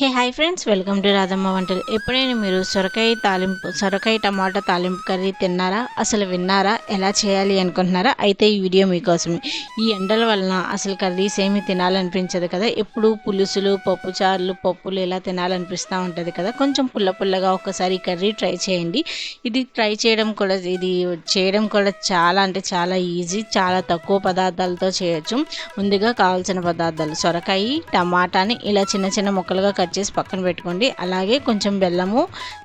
Hey hi friends welcome to Radhamma వంటలు. ఎప్పుడైనా మీరు సొరకాయ తాలింపు సొరకాయ టమాటా తాలింపు కర్రీ తిన్నారా? అసలు విన్నారా? ఎలా చేయాలి అనుకుంటున్నారా? అయితే ఈ వీడియో మీకోసమే. ఈ ఎండల వలన అసలు కర్రీస్ ఏమి తినాలనిపించదు కదా. ఎప్పుడు పులుసులు పప్పుచారులు పప్పులు ఇలా తినాలనిపిస్తూ ఉంటుంది కదా. కొంచెం పుల్ల పుల్లగా ఒకసారి ఈ కర్రీ ట్రై చేయండి. ఇది ట్రై చేయడం కూడా ఇది చేయడం కూడా చాలా అంటే చాలా ఈజీ చాలా తక్కువ పదార్థాలతో చేయొచ్చు. ముందుగా కావాల్సిన పదార్థాలు. సొరకాయ టమాటాని ఇలా చిన్న చిన్న ముక్కలుగా కట్ చేసి పక్కన పెట్టుకోండి. అలాగే కొంచెం బెల్లము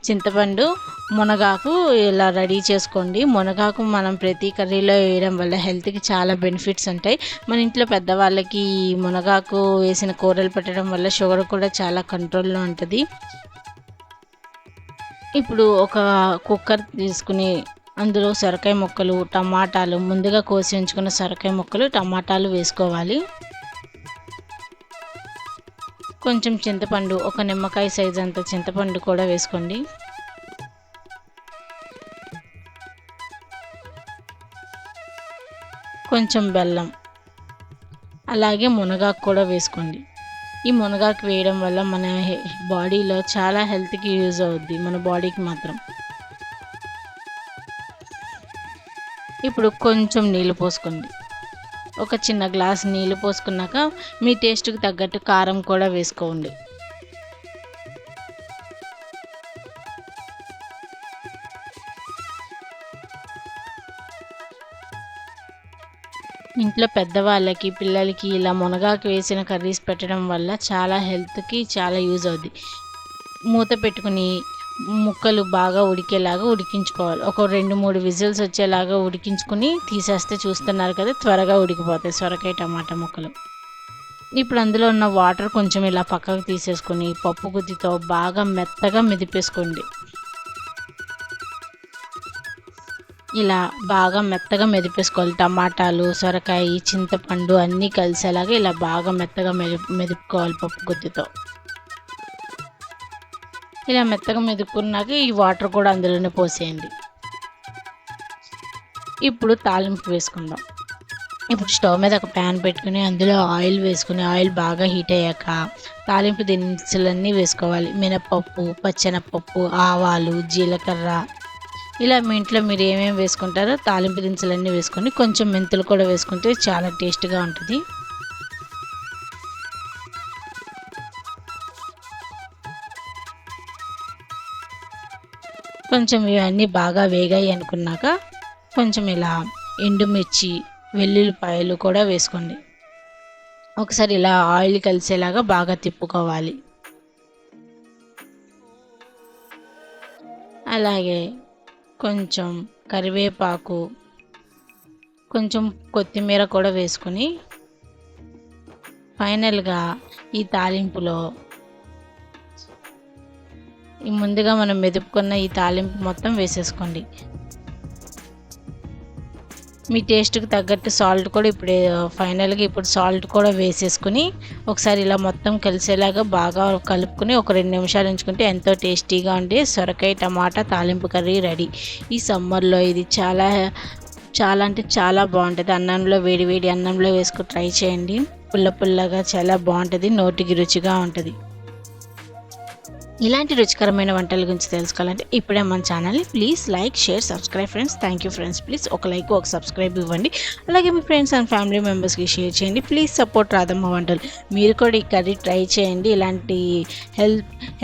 చింతపండు మునగాకు ఇలా రెడీ చేసుకోండి. మునగాకు మనం ప్రతి కర్రీలో వేయడం వల్ల హెల్త్కి చాలా బెనిఫిట్స్ ఉంటాయి. మన ఇంట్లో పెద్దవాళ్ళకి మునగాకు వేసిన కూరలు పెట్టడం వల్ల షుగర్ కూడా చాలా కంట్రోల్లో ఉంటుంది. ఇప్పుడు ఒక కుక్కర్ తీసుకుని అందులో సొరకాయ ముక్కలు టమాటాలు ముందుగా కోసి ఉంచుకున్న సొరకాయ ముక్కలు టమాటాలు వేసుకోవాలి. కొంచెం చింతపండు ఒక నిమ్మకాయ సైజ్ అంత చింతపండు కూడా వేసుకోండి. కొంచెం బెల్లం అలాగే మునగాకు కూడా వేసుకోండి. ఈ మునగాకు వేయడం వల్ల మన బాడీలో చాలా హెల్త్కి యూజ్ అవుద్ది మన బాడీకి మాత్రం. ఇప్పుడు కొంచెం నీళ్ళు పోసుకోండి. ఒక చిన్న గ్లాస్ నీళ్ళు పోసుకున్నాక మీ టేస్ట్కి తగ్గట్టు కారం కూడా వేసుకోండి. ఇంట్లో పెద్దవాళ్ళకి పిల్లలకి ఇలా మునగాకు వేసిన కర్రీస్ పెట్టడం వల్ల చాలా హెల్త్కి చాలా యూజ్ అవుద్ది. మూత పెట్టుకుని ముక్కలు బాగా ఉడికేలాగా ఉడికించుకోవాలి. ఒక రెండు మూడు విజిల్స్ వచ్చేలాగా ఉడికించుకుని తీసేస్తే చూస్తున్నారు కదా త్వరగా ఉడికిపోతాయి సొరకాయ టమాటా ముక్కలు. ఇప్పుడు అందులో ఉన్న వాటర్ కొంచెం ఇలా పక్కకు తీసేసుకొని పప్పు గుద్దితో బాగా మెత్తగా మెదిపేసుకోండి. ఇలా బాగా మెత్తగా మెదిపేసుకోవాలి. టమాటాలు సొరకాయ చింతపండు అన్నీ కలిసేలాగా ఇలా బాగా మెత్తగా మెది మెదుపుకోవాలి పప్పు గుత్తితో. ఇలా మెత్తగా మెదుక్కున్నాక ఈ వాటర్ కూడా అందులోనే పోసేయండి. ఇప్పుడు తాలింపు వేసుకుందాం. ఇప్పుడు స్టవ్ మీద ఒక ప్యాన్ పెట్టుకుని అందులో ఆయిల్ వేసుకుని ఆయిల్ బాగా హీట్ అయ్యాక తాలింపు దినుసులన్నీ వేసుకోవాలి. మినపప్పు పచ్చెనపప్పు ఆవాలు జీలకర్ర. ఇలా మీ ఇంట్లో మీరు ఏమేమి వేసుకుంటారో తాలింపు దినుసులన్నీ వేసుకొని కొంచెం మెంతులు కూడా వేసుకుంటే చాలా టేస్ట్గా ఉంటుంది. కొంచెం ఇవన్నీ బాగా వేగాయి అనుకున్నాక కొంచెం ఇలా ఎండుమిర్చి వెల్లుల్లిపాయలు కూడా వేసుకోండి. ఒకసారి ఇలా ఆయిల్ కలిసేలాగా బాగా తిప్పుకోవాలి. అలాగే కొంచెం కరివేపాకు కొంచెం కొత్తిమీర కూడా వేసుకొని ఫైనల్గా ఈ తాలింపులో ముందుగా మనం మెదుపుకున్న ఈ తాలింపు మొత్తం వేసేసుకోండి. మీ టేస్ట్కి తగ్గట్టు సాల్ట్ కూడా ఇప్పుడు ఫైనల్గా ఇప్పుడు సాల్ట్ కూడా వేసేసుకుని ఒకసారి ఇలా మొత్తం కలిసేలాగా బాగా కలుపుకొని ఒక రెండు నిమిషాలు ఉంచుకుంటే ఎంతో టేస్టీగా ఉండే సొరకాయ టమాటా తాలింపు కర్రీ రెడీ. ఈ సమ్మర్లో ఇది చాలా చాలా అంటే చాలా బాగుంటుంది. అన్నంలో వేడి వేడి అన్నంలో వేసుకుని ట్రై చేయండి. పుల్ల పుల్లగా చాలా బాగుంటుంది. నోటికి రుచిగా ఉంటుంది. ఇలాంటి రుచికరమైన వంటల గురించి తెలుసుకోవాలంటే ఇప్పుడే మన ఛానల్ని please like share subscribe friends. Thank you friends. Please ఒక లైక్ ఒక సబ్స్క్రైబ్ ఇవ్వండి. అలాగే మీ ఫ్రెండ్స్ అండ్ ఫ్యామిలీ మెంబర్స్కి షేర్ చేయండి. ప్లీజ్ సపోర్ట్ రాదమ్మ వంటలు. మీరు కూడా ఈ కర్రీ ట్రై చేయండి. ఇలాంటి హెల్త్ హెల్త్